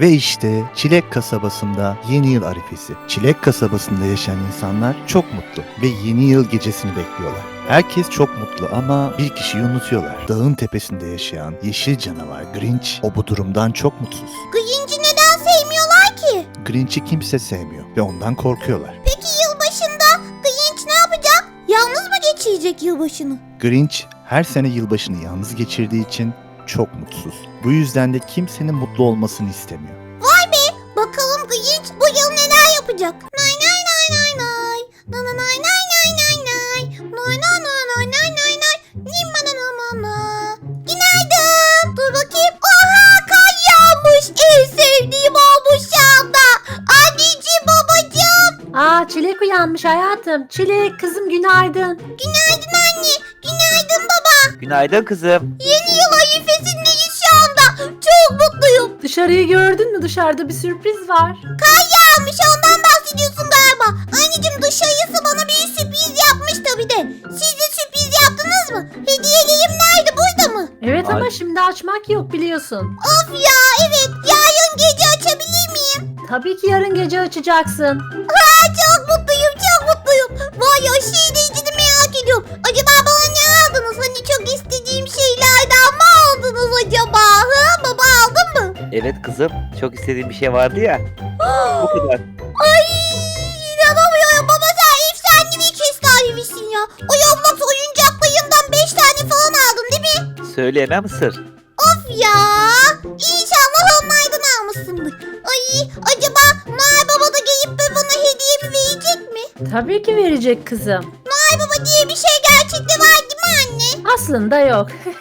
Ve işte Çilek kasabasında yeni yıl arifesi. Çilek kasabasında yaşayan insanlar çok mutlu ve yeni yıl gecesini bekliyorlar. Herkes çok mutlu ama bir kişiyi unutuyorlar. Dağın tepesinde yaşayan yeşil canavar Grinch o bu durumdan çok mutsuz. Gıyıncı neden sevmiyorlar ki? Grinch'i kimse sevmiyor ve ondan korkuyorlar. Peki yılbaşında Gıyınç ne yapacak? Yalnız mı geçirecek yılbaşını? Grinch her sene yılbaşını yalnız geçirdiği için çok mutsuz. Bu yüzden de kimsenin mutlu olmasını istemiyor. Bakalım Gıyınç bu yıl neler yapacak? Nay nay nay nay nay. Na na nay nay nay nay nay. Nay nay nay nay nay nay nay. Nim bana na na na. Günaydın. Dur bakayım. Oha kar yağmış. En sevdiğim olmuş şu anda. Anneciğim babacığım. Aa Çilek uyanmış hayatım. Çilek kızım günaydın. Günaydın anne. Günaydın baba. Günaydın kızım. Yeni Dışarıyı gördün mü? Dışarıda bir sürpriz var. Yağmış ondan bahsediyorsun galiba. Anneciğim dışarısı bana bir sürpriz yapmış tabii de. Siz de sürpriz yaptınız mı? Hediyeliğim nerede burada mı? Evet ama Ay. şimdi açmak yok biliyorsun. Of ya evet yarın gece açabilir miyim? Tabii ki yarın gece açacaksın. Aa, Evet kızım. Çok istediğim bir şey vardı ya. Bu kadar. Ay inanamıyorum baba sen efsane bir kestanevisin ya. O Roblox oyuncaklarından 5 tane falan aldın değil mi? Söyleyemem sır. Of ya. İnşallah onlardan almışsındır. Ay acaba Noel Baba da gelip bana hediyemi verecek mi? Tabii ki verecek kızım. Noel Baba diye bir şey gerçekte var değil mi anne? Aslında yok.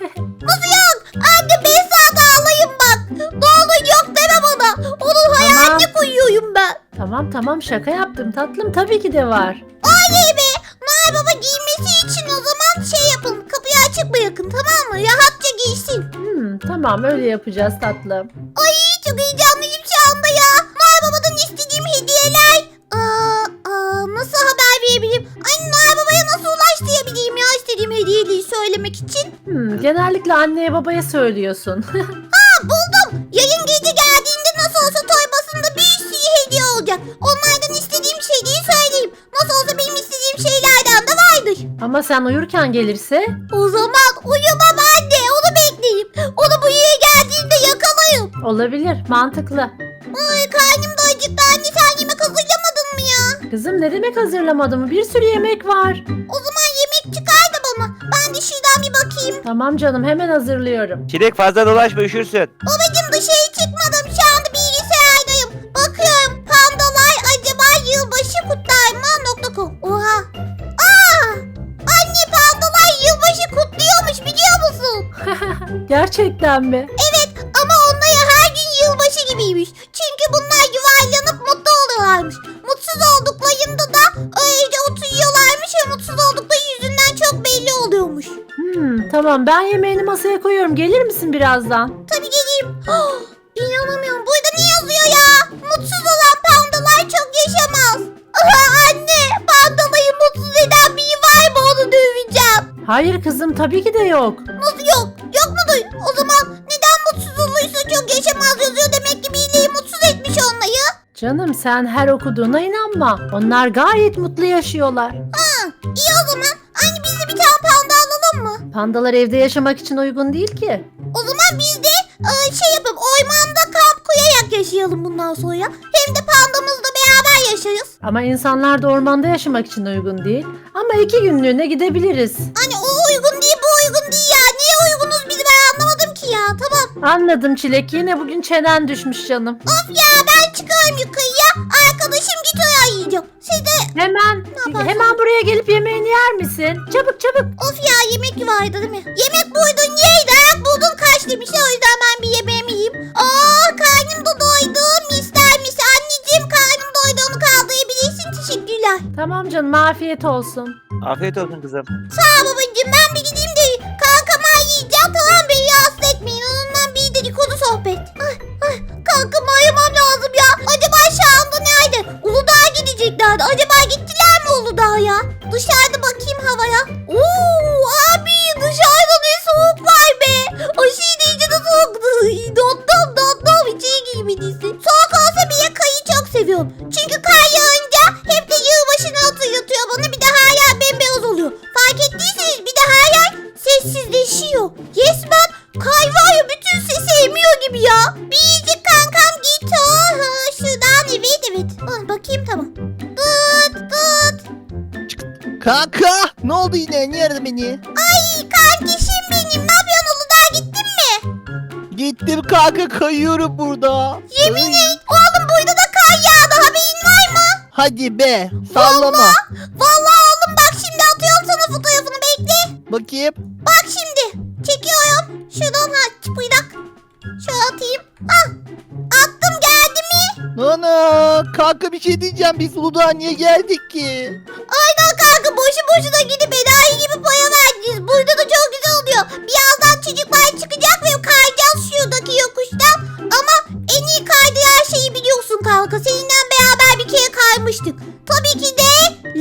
tamam tamam şaka yaptım tatlım tabii ki de var. Oley be. Noel Baba giymesi için o zaman şey yapın. Kapıyı açık bırakın tamam mı? Rahatça giysin. Hmm, tamam öyle yapacağız tatlım. Ay çok heyecanlıyım şu anda ya. Noel Baba'dan istediğim hediyeler. Aa, aa, nasıl haber verebilirim? Ay Noel Baba'ya nasıl ulaştırabileyim ya istediğim hediyeyi söylemek için? Hmm, genellikle anneye babaya söylüyorsun. Ha buldum. Yayın gece olacak. Onlardan istediğim şeyi söyleyeyim. Nasıl olsa benim istediğim şeylerden de vardır. ama sen uyurken gelirse O zaman uyumam anne. Onu bekleyeyim. Onu bu yere geldiğinde yakalayayım. olabilir mantıklı. Ay karnım da acıktı anne. Sen yemek hazırlamadın mı ya? Kızım ne demek hazırlamadım bir sürü yemek var. O zaman yemek çıkar da bana. Ben de şuradan bir bakayım. Tamam canım hemen hazırlıyorum. Çilek fazla dolaşma üşürsün. Babacım Gerçekten mi? Evet ama onlar her gün yılbaşı gibiymiş. Çünkü bunlar yuvarlanıp mutlu oluyorlarmış. Mutsuz olduklarında da öylece oturuyorlarmış ve mutsuz oldukları yüzünden çok belli oluyormuş. Hmm, tamam ben yemeğini masaya koyuyorum. Gelir misin birazdan? Tabii geleyim. Oh, inanamıyorum. Burada ne yazıyor ya? Mutsuz olan pandalar çok yaşamaz. Aha, anne pandalayı mutsuz eden biri var mı onu döveceğim. Hayır kızım tabii ki de yok? Mudur? O zaman neden mutsuz olursa çok yaşamaz yazıyor demek ki birileri mutsuz etmiş onları. Canım sen her okuduğuna inanma. Onlar gayet mutlu yaşıyorlar. Ha, iyi o zaman. Anne biz de bir tane panda alalım mı? Pandalar evde yaşamak için uygun değil ki. O zaman biz de e, şey yapıp ormanda kamp koyarak yaşayalım bundan sonra. Hem de pandamızla beraber yaşarız. Ama insanlar da ormanda yaşamak için uygun değil. Ama iki günlüğüne gidebiliriz. Hani ya. Tamam. Anladım Çilek yine bugün çenen düşmüş canım. Of ya ben çıkıyorum yukarıya. Arkadaşım gitar yiyeceğim. Siz de Hemen yaparsın? hemen buraya gelip yemeğini yer misin? Çabuk çabuk. of ya yemek vardı değil mi? Yemek buydun yiyeydi. Ayak buldun kaç demişler. O yüzden ben bir yemeğimi yiyeyim. Aa karnım da doydu. Mister mis. Anneciğim karnım doydu. Onu kaldırabilirsin. Teşekkürler. Tamam canım afiyet olsun. Afiyet olsun kızım. Sağ ol babacığım ben bir gideyim etmeyin onundan bir dedikodu sohbet. Ay ay kankama ayımam lazım ya. Acaba şu anda nerede? Uludağ'a gideceklerdi. Acaba gittiler mi Uludağ'a? Dışarıda bakayım havaya. Oo Kanka ne oldu yine? Niye aradın beni? Ay kardeşim benim. Ne yapıyorsun Uludağ'a gittin mi? Gittim kanka kayıyorum burada. Yemin Ay, et. Oğlum burada da kar yağdı. Haberin var mı? Hadi be sallama. Vallahi oğlum bak şimdi atıyorum sana fotoğrafını bekle. Bakayım. Bak şimdi. Çekiyorum. Şuradan ha çıpıydak. Şöyle atayım. Ah. Attım geldi mi? Ana kanka bir şey diyeceğim biz Uludağ'a niye geldik ki? Aynen kanka boşu boşuna gidip enayi gibi paya verdiniz. Burada da çok güzel oluyor. Birazdan çocuklar çıkacak ve kayacağız şuradaki yokuştan. Ama en iyi kaydıran şeyi biliyorsun kanka. Seninle beraber bir kere kaymıştık. Tabii ki de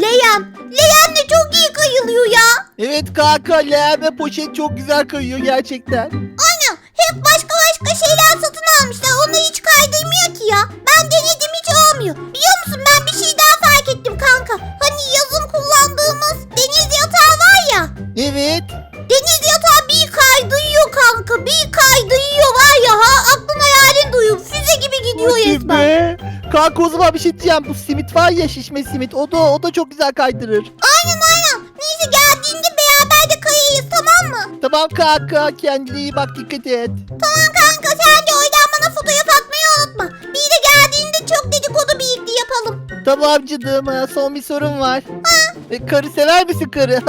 Leyen. Leyen de çok iyi kayılıyor ya. Evet kanka leğen ve poşet çok güzel kayıyor gerçekten. Aynen. Hep başka başka şeyler satın almışlar. Onu hiç kaydırmıyor ki ya. Ben denedim hiç olmuyor. Biliyor musun ben bir şey daha fark ettim kanka. Hani yazın kullandığımız deniz yatağı var ya. Evet. Deniz yatağı bir kaydırıyor kanka. Bir kaydırıyor var ya ha. Aklın hayalin duyuyor. Füze gibi gidiyor Hadi resmen. be. Kanka o zaman bir şey diyeceğim. Bu simit var ya şişme simit. O da o da çok güzel kaydırır. Aynen aynen. Neyse geldiğinde beraber de kayayız tamam mı? Tamam kanka kendine iyi bak dikkat et. Tamam kanka sen de oradan bana fotoğraf atmayı canım ha, son bir sorun var. E, karı sever misin karı?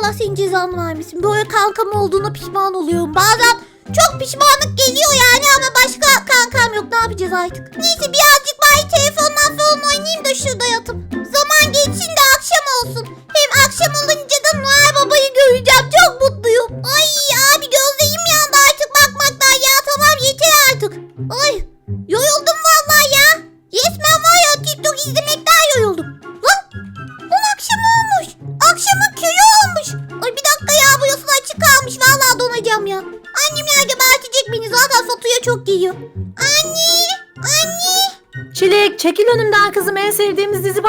Allah senin cezanı vermesin. Böyle kankam olduğuna pişman oluyorum. Bazen çok pişmanlık geliyor yani ama başka kankam yok. Ne yapacağız artık? Neyse birazcık bari telefondan falan oynayayım da şurada yatıp. Zaman geçsin de akşam olsun. Hem akşam olunca da Noel Baba'yı göreceğim. Çok mutluyum. Ay abi gözlerim yandı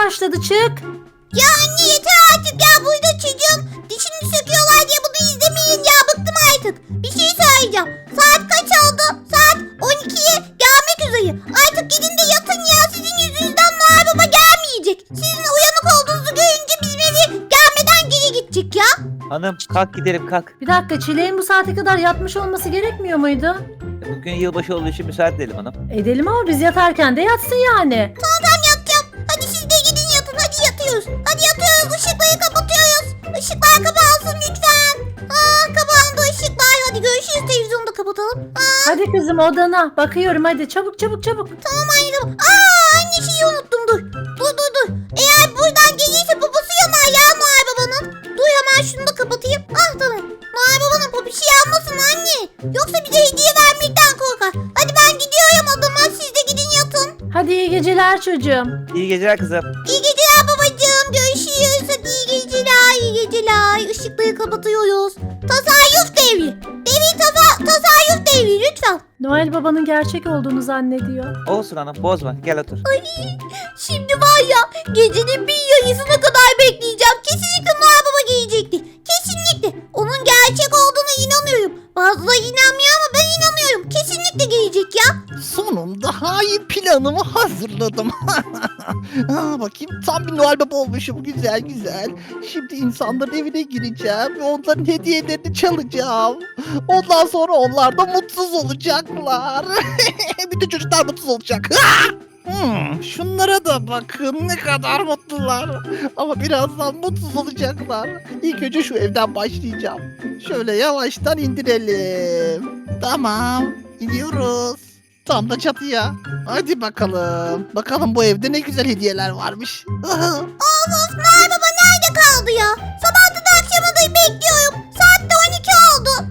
başladı çık. Ya anne yeter artık ya. Burada çocuğum dişini söküyorlar diye bunu izlemeyin ya. Bıktım artık. Bir şey söyleyeceğim. Saat kaç oldu? Saat 12'ye gelmek üzere. Artık gidin de yatın ya. Sizin yüzünüzden Noel Baba gelmeyecek. Sizin uyanık olduğunuzu görünce bizim eve gelmeden geri gidecek ya. Hanım kalk gidelim kalk. Bir dakika Çilek'in bu saate kadar yatmış olması gerekmiyor muydu? Bugün yılbaşı olduğu için müsaade edelim hanım. Edelim ama biz yatarken de yatsın yani. Tamam yatıyoruz. Hadi yatıyoruz. Işıkları kapatıyoruz. Işıklar kapansın lütfen. Aa kapandı ışıklar. Hadi görüşürüz. Televizyonu da kapatalım. Aa, Hadi kızım odana. Bakıyorum hadi çabuk çabuk çabuk. tamam anne tamam. Aa anne şeyi unuttum dur. Dur dur dur. Eğer buradan gelirse babası yanar ya Noel babanın. Dur hemen şunu da kapatayım. Ah tamam. Noel babanın popişi yanmasın anne. Yoksa bir de hediye vermekten korkar. Hadi ben gidiyorum odama. Siz de gidin yatın. Hadi iyi geceler çocuğum. İyi geceler kızım. İyi Işıkları kapatıyoruz. Tasarruf devri. Devri tafa, tasarruf devri lütfen. Noel babanın gerçek olduğunu zannediyor. Olsun hanım bozma gel otur. Ay şimdi var ya gecenin bir yarısına kadar bekleyeceğim. Kesinlikle Noel Baba gelecekti. Kesinlikle. Onun gerçek olduğuna inanıyorum. Bazıları inanmıyor ama ben inanıyorum. Kesinlikle gelecek ya. Sonunda hain planımı hazırladım. ha, bakayım tam bir Noel Baba olmuşum. Güzel güzel. Şimdi insanların evine gireceğim ve onların hediyelerini çalacağım. Ondan sonra onlar da mutsuz olacaklar. Bütün çocuklar mutsuz olacak. Hmm, şunlara da bakın ne kadar mutlular. Ama birazdan mutsuz olacaklar. İlk önce şu evden başlayacağım. Şöyle yavaştan indirelim. Tamam, iniyoruz. Tam da çatıya. Hadi bakalım. Bakalım bu evde ne güzel hediyeler varmış. Of Noel Baba nerede kaldı ya? Sabahtan akşama da bekliyorum. Saat de 12 oldu.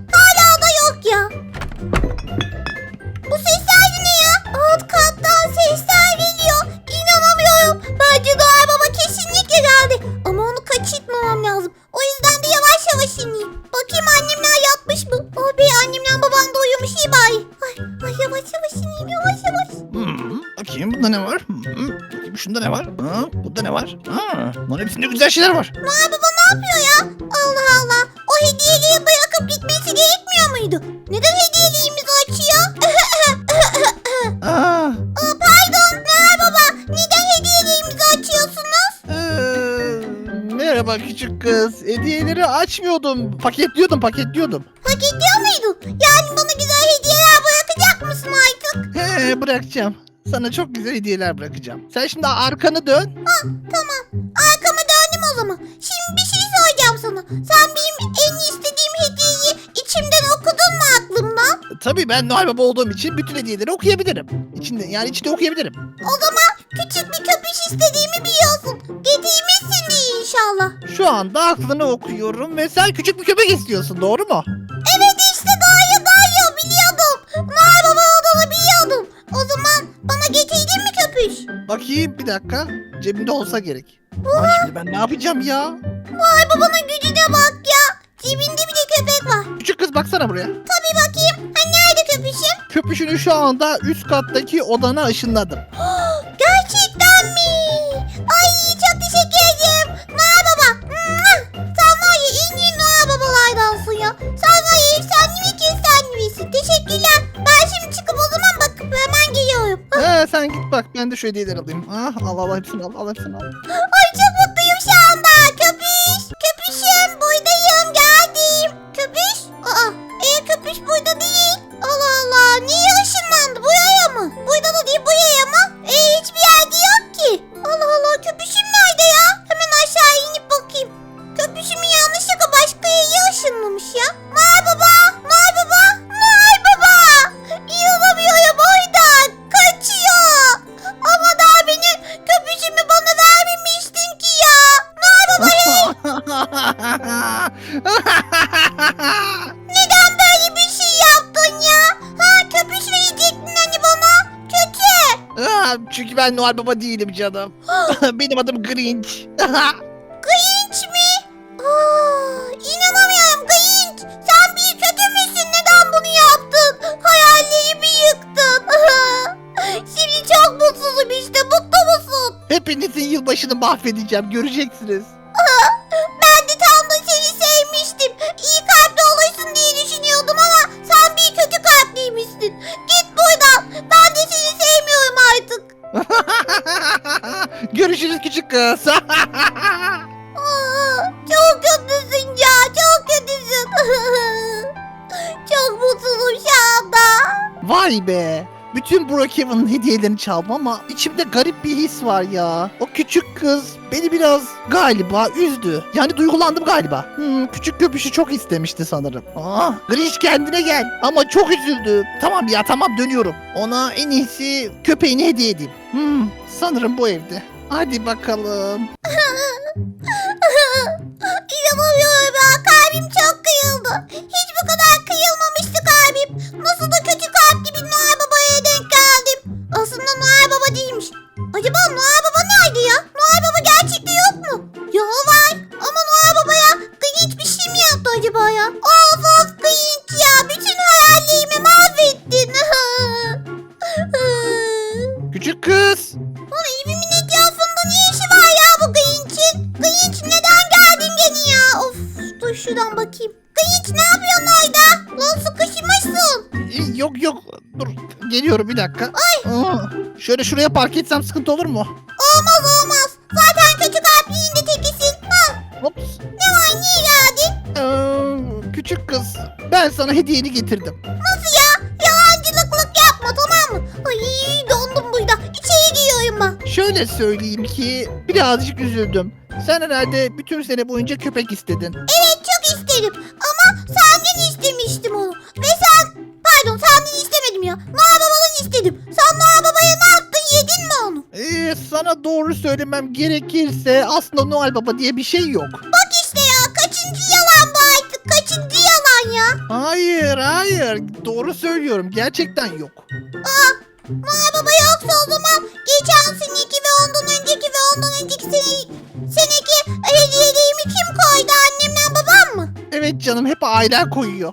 Hepsinde güzel şeyler var. Noel Baba ne yapıyor ya? Allah Allah. O hediyeliği bırakıp gitmesi gerekmiyor muydu? Neden hediyeliğimizi açıyor? Aa, Aa, pardon Noel Baba. Neden hediyeliğimizi açıyorsunuz? ee, merhaba küçük kız. Hediyeleri açmıyordum. Paketliyordum, paketliyordum. Paketliyor muydun? Yani bana güzel hediyeler bırakacak mısın artık? He, bırakacağım. Sana çok güzel hediyeler bırakacağım. Sen şimdi arkanı dön. Tamam. O zaman. Şimdi bir şey soracağım sana. Sen benim en istediğim hediyeyi içimden okudun mu aklımdan? Tabii ben Noel Baba olduğum için bütün hediyeleri okuyabilirim. İçinde yani içinde okuyabilirim. O zaman küçük bir köpüş istediğimi biliyorsun. Getirmişsindir inşallah. Şu anda aklını okuyorum ve sen küçük bir köpek istiyorsun doğru mu? Evet işte dayı dayı biliyordum. Noel Baba olduğunu biliyordum. O zaman bana getirdin mi köpüş? Bakayım bir dakika. Cebimde olsa gerek. Ama şimdi ben ne yapacağım ya? Noel Baba'nın gücüne bak ya. Cebinde bir de köpek var. Küçük kız baksana buraya. Tabii bakayım. Ha nerede köpüşüm? Köpüşünü şu anda üst kattaki odana ışınladım. Gerçekten mi? Ay çok teşekkür ederim. Noel Baba. Mwah! Sen var ya en iyi Noel Babalardansın ya. Sen var ya efsanevi ki efsanevisin. Teşekkürler. Ben şimdi çıkıp o zaman bakıp hemen geliyorum. He sen git bak ben de şu hediyeleri alayım. Ah al al hepsini al al hepsini al. ben Noel Baba değilim canım. Benim adım Grinch. Grinch mi? Aa, inanamıyorum Grinch. Sen bir kötü müsün? Neden bunu yaptın? Hayallerimi yıktın. Şimdi çok mutsuzum işte. Mutlu musun? Hepinizin yılbaşını mahvedeceğim göreceksiniz. Kız. Aa, çok kötüsün ya. Çok kötüsün. çok mutsuzum şu anda. Vay be. Bütün Brookhaven'ın hediyelerini çaldım ama içimde garip bir his var ya. O küçük kız beni biraz galiba üzdü. Yani duygulandım galiba. Hmm, küçük köpüşü çok istemişti sanırım. Ah, Grinch kendine gel. Ama çok üzüldü. Tamam ya tamam dönüyorum. Ona en iyisi köpeğini hediye edeyim. Hmm, sanırım bu evde. Hadi bakalım. şuradan bakayım. Grinch ne yapıyorsun orada? Lan sıkışmışsın. Ee, Yok yok dur geliyorum bir dakika. Aa, şöyle şuraya park etsem sıkıntı olur mu? Olmaz olmaz. Zaten kötü kalpliğin de tekisin. Ha, Hops. ne var niye geldin? Ee, küçük kız ben sana hediyeni getirdim. Nasıl ya? Yalancılıklık yapma tamam mı? Ay dondum burada. İçeri giriyorum ben. Şöyle söyleyeyim ki birazcık üzüldüm. Sen herhalde bütün sene boyunca köpek istedin. Evet isterim. Ama senden istemiştim onu. Ve sen... Pardon senden istemedim ya. Noel Baba'dan istedim. Sen Noel Baba'ya ne yaptın? Yedin mi onu? Ee, sana doğru söylemem gerekirse aslında Noel Baba diye bir şey yok. Bak işte ya kaçıncı yalan bu artık kaçıncı yalan ya. Hayır hayır doğru söylüyorum gerçekten yok. Noel Baba yoksa o zaman geçen seneki ve ondan önceki ve ondan önceki sene, seneki hediyelerimi kim koydu annemle babam mı? Evet canım hep ailen koyuyor.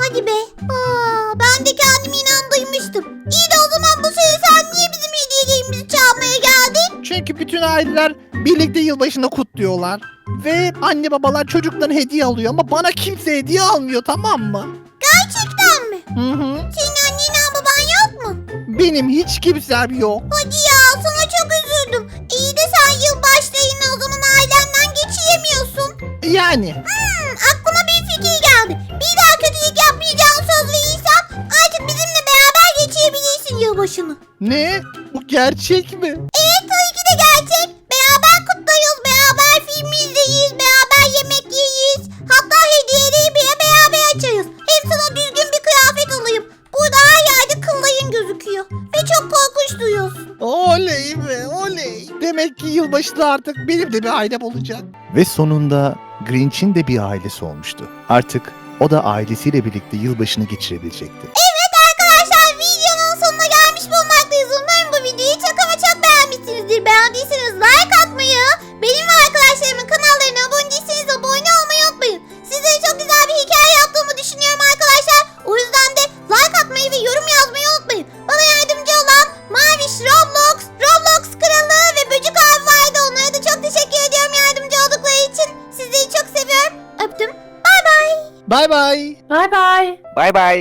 Hadi be. Aa, ben de kendimi inandıymıştım. İyi de o zaman bu sene sen niye bizim hediye hediyelerimizi çalmaya geldin? Çünkü bütün aileler birlikte yılbaşını kutluyorlar. Ve anne babalar çocuklarına hediye alıyor ama bana kimse hediye almıyor tamam mı? Gerçekten mi? Hı hı. Senin annenle baban yok mu? Benim hiç kimsem yok. Hadi ya sana çok üzüldüm. İyi de sen yılbaşlayın o zaman ailenden geçiremiyorsun. Yani. Aa, ne? Bu gerçek mi? Evet tabii ki de gerçek. Beraber kutlarız, beraber film izleriz, beraber yemek yeriz. Hatta hediyeleri bile beraber açarız. Hem sana düzgün bir kıyafet alayım. Burada her yerde kıllayın gözüküyor. Ve çok korkunç duyuyorsun. Oley be oley. Demek ki yılbaşında artık benim de bir ailem olacak. Ve sonunda Grinch'in de bir ailesi olmuştu. Artık o da ailesiyle birlikte yılbaşını geçirebilecekti. Beğenmişsinizdir. Beğendiyseniz like atmayı, benim ve arkadaşlarımın kanallarına abone değilseniz abone olmayı unutmayın. Sizlere çok güzel bir hikaye yaptığımı düşünüyorum arkadaşlar. O yüzden de like atmayı ve yorum yazmayı unutmayın. Bana yardımcı olan Maviş, Roblox, Roblox Kralı ve Böcük abi vardı. Onlara da çok teşekkür ediyorum yardımcı oldukları için. Sizleri çok seviyorum. Öptüm. Bay bay. Bay bay. Bay bay. Bay bay.